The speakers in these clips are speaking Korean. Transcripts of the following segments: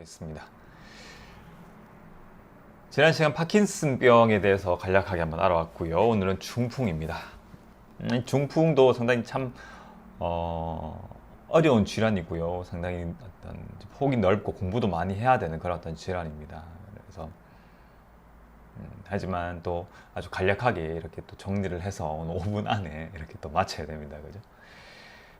하겠습니다. 지난 시간 파킨슨병에 대해서 간략하게 한번 알아봤고요. 오늘은 중풍입니다. 음, 중풍도 상당히 참 어, 어려운 질환이고요. 상당히 어떤 폭이 넓고 공부도 많이 해야 되는 그런 어떤 질환입니다. 그래서 음, 하지만 또 아주 간략하게 이렇게 또 정리를 해서 오늘 5분 안에 이렇게 또 마쳐야 됩니다. 그죠?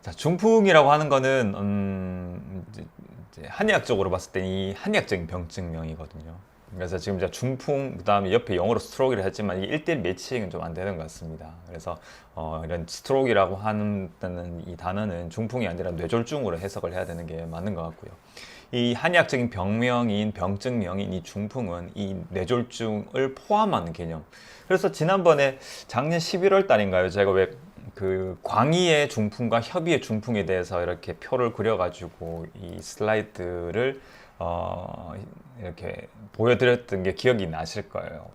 자, 중풍이라고 하는 거는 음, 이제, 이제 한의학적으로 봤을 때 이 한의학적인 병증명이거든요. 그래서 지금 제가 중풍 그다음에 옆에 영어로 스트로크를 했지만 이 1대1 매칭은 좀 안 되는 것 같습니다. 그래서 어, 이런 스트로크라고 하는 이 단어는 중풍이 아니라 뇌졸중으로 해석을 해야 되는 게 맞는 것 같고요. 이 한의학적인 병명인 병증명인 이 중풍은 이 뇌졸중을 포함하는 개념. 그래서 지난번에 작년 11월 달인가요? 제가 왜 그 광의의 중풍과 협의의 중풍에 대해서 이렇게 표를 그려가지고 이 슬라이드를 어 이렇게 보여드렸던 게 기억이 나실 거예요.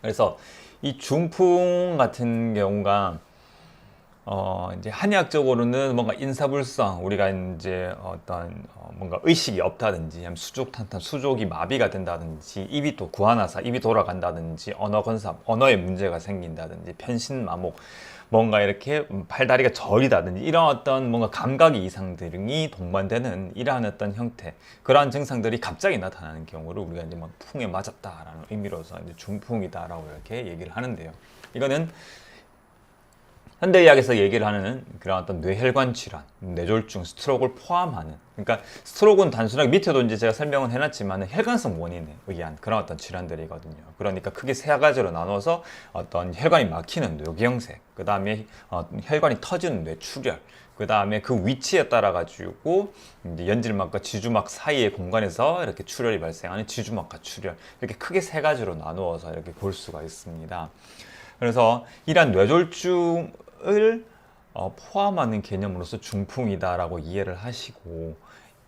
그래서 이 중풍 같은 경우가 어 이제 한의학적으로는 뭔가 인사불성 우리가 이제 어떤 어 뭔가 의식이 없다든지 수족탄탄 수족이 마비가 된다든지 입이 또 구안화사 입이 돌아간다든지 언어 건삽 언어에 문제가 생긴다든지 편신 마목 뭔가 이렇게 팔다리가 저리다든지 이런 어떤 뭔가 감각의 이상들이 동반되는 이러한 어떤 형태 그러한 증상들이 갑자기 나타나는 경우를 우리가 이제 막 풍에 맞았다라는 의미로서 이제 중풍이다라고 이렇게 얘기를 하는데요. 이거는 현대의학에서 얘기를 하는 그런 어떤 뇌혈관 질환, 뇌졸중, 스트로크를 포함하는 그러니까 스트로크는 단순하게 밑에도 이제 제가 설명을 해놨지만 혈관성 원인에 의한 그런 어떤 질환들이거든요. 그러니까 크게 세 가지로 나눠서 어떤 혈관이 막히는 뇌경색, 그 다음에 어, 혈관이 터지는 뇌출혈, 그 다음에 그 위치에 따라 가지고 연질막과 지주막 사이의 공간에서 이렇게 출혈이 발생하는 지주막과 출혈 이렇게 크게 세 가지로 나누어서 이렇게 볼 수가 있습니다. 그래서 이러한 뇌졸중 을 어, 포함하는 개념으로서 중풍이다라고 이해를 하시고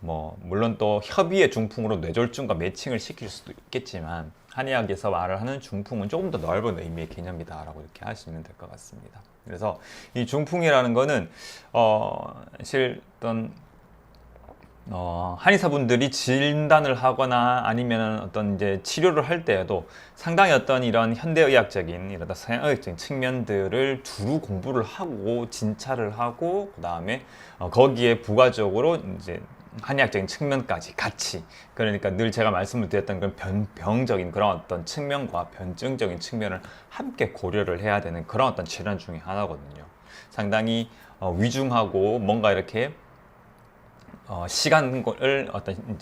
뭐 물론 또 협의의 중풍으로 뇌졸중과 매칭을 시킬 수도 있겠지만 한의학에서 말을 하는 중풍은 조금 더 넓은 의미의 개념이다라고 이렇게 하시면 될 것 같습니다. 그래서 이 중풍이라는 거는 어 사실 어떤 어, 한의사분들이 진단을 하거나 아니면 어떤 이제 치료를 할 때에도 상당히 어떤 이런 현대의학적인 이러다 서양의학적인 측면들을 두루 공부를 하고 진찰을 하고 그 다음에 어, 거기에 부가적으로 이제 한의학적인 측면까지 같이 그러니까 늘 제가 말씀을 드렸던 그런 변, 병적인 그런 어떤 측면과 변증적인 측면을 함께 고려를 해야 되는 그런 어떤 질환 중에 하나거든요. 상당히 어, 위중하고 뭔가 이렇게 어, 시간을 어떤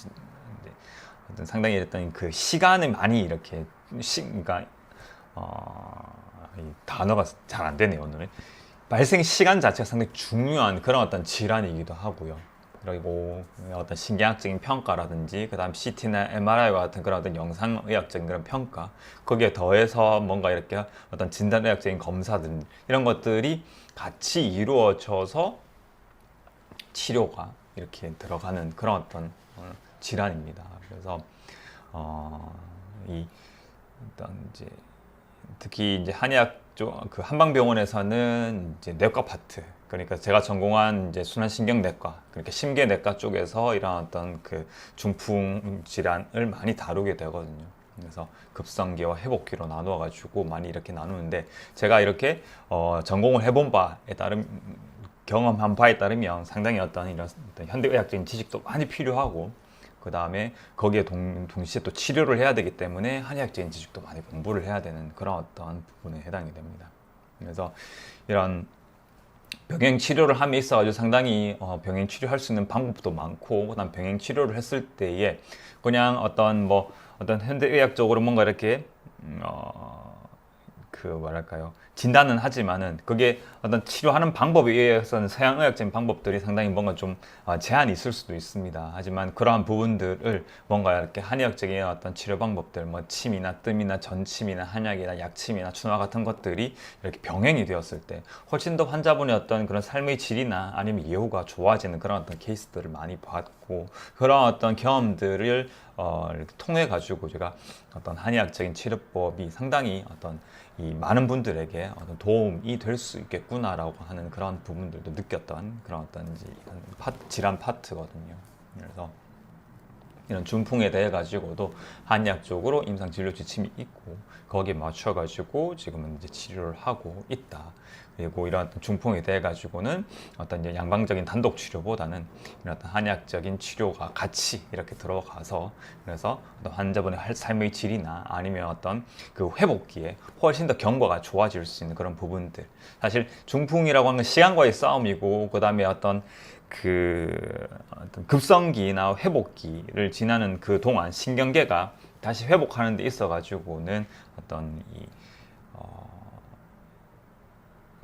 어떤 상당히 어떤 그 시간을 많이 이렇게 시, 그러니까 어, 이 단어가 잘 안 되네요 오늘은 발생 시간 자체가 상당히 중요한 그런 어떤 질환이기도 하고요. 그리고 어떤 신경학적인 평가라든지 그다음 CT나 MRI와 같은 그런 어떤 영상의학적인 그런 평가 거기에 더해서 뭔가 이렇게 어떤 진단의학적인 검사들 이런 것들이 같이 이루어져서 치료가 이렇게 들어가는 그런 어떤 어, 질환입니다. 그래서 어, 이 일단 이제 특히 이제 한의학 쪽 그 한방병원에서는 이제 내과 파트 그러니까 제가 전공한 이제 순환신경내과 그러니까 심계내과 쪽에서 이런 어떤 그 중풍 질환을 많이 다루게 되거든요. 그래서 급성기와 회복기로 나누어 가지고 많이 이렇게 나누는데 제가 이렇게 어, 전공을 해본 바에 따른 경험한 바에 따르면 상당히 어떤 이런 현대의학적인 지식도 많이 필요하고 그 다음에 거기에 동, 동시에 또 치료를 해야 되기 때문에 한의학적인 지식도 많이 공부를 해야 되는 그런 어떤 부분에 해당이 됩니다. 그래서 이런 병행 치료를 함에 있어 가지고 상당히 어, 병행 치료할 수 있는 방법도 많고 그다음 병행 치료를 했을 때에 그냥 어떤 뭐 어떤 현대의학적으로 뭔가 이렇게 음, 어, 그 뭐랄까요 진단은 하지만은 그게 어떤 치료하는 방법에 의해서는 서양 의학적인 방법들이 상당히 뭔가 좀 어, 제한이 있을 수도 있습니다. 하지만 그러한 부분들을 뭔가 이렇게 한의학적인 어떤 치료 방법들, 뭐 침이나 뜸이나 전침이나 한약이나 약침이나 추나 같은 것들이 이렇게 병행이 되었을 때 훨씬 더 환자분의 어떤 그런 삶의 질이나 아니면 예후가 좋아지는 그런 어떤 케이스들을 많이 봤고 그런 어떤 경험들을 어, 이렇게 통해 가지고 제가 어떤 한의학적인 치료법이 상당히 어떤 이 많은 분들에게 어떤 도움이 될 수 있겠구나라고 하는 그런 부분들도 느꼈던 그런 어떤 이제 파, 질환 파트거든요. 그래서 이런 중풍에 대해 가지고도 한의학 쪽으로 임상 진료 지침이 있고 거기에 맞춰 가지고 지금은 이제 치료를 하고 있다. 그리고 이런 중풍에 대해 가지고는 어떤 양방적인 단독 치료보다는 이런 어떤 한의학적인 치료가 같이 이렇게 들어가서 그래서 어떤 환자분의 할- 삶의 질이나 아니면 어떤 그 회복기에 훨씬 더 경과가 좋아질 수 있는 그런 부분들. 사실 중풍이라고 하는 건 시간과의 싸움이고 그 다음에 어떤 그 어떤 급성기나 회복기를 지나는 그 동안 신경계가 다시 회복하는 데 있어 가지고는 어떤 이 어,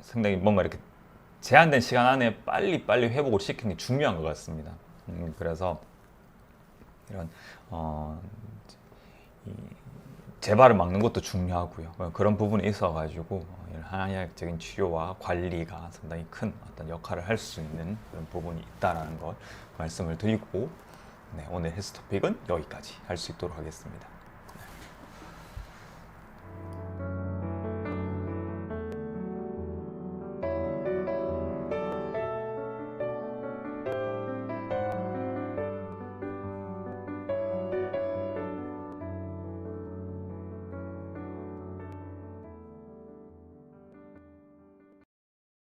상당히 뭔가 이렇게 제한된 시간 안에 빨리 빨리 회복을 시키는 게 중요한 것 같습니다. 음, 그래서 이런 어, 이 재발을 막는 것도 중요하고요. 어, 그런 부분에 있어 가지고 한의학적인 치료와 관리가 상당히 큰 어떤 역할을 할 수 있는 그런 부분이 있다라는 걸 말씀을 드리고 네, 오늘 헬스 토픽은 여기까지 할 수 있도록 하겠습니다.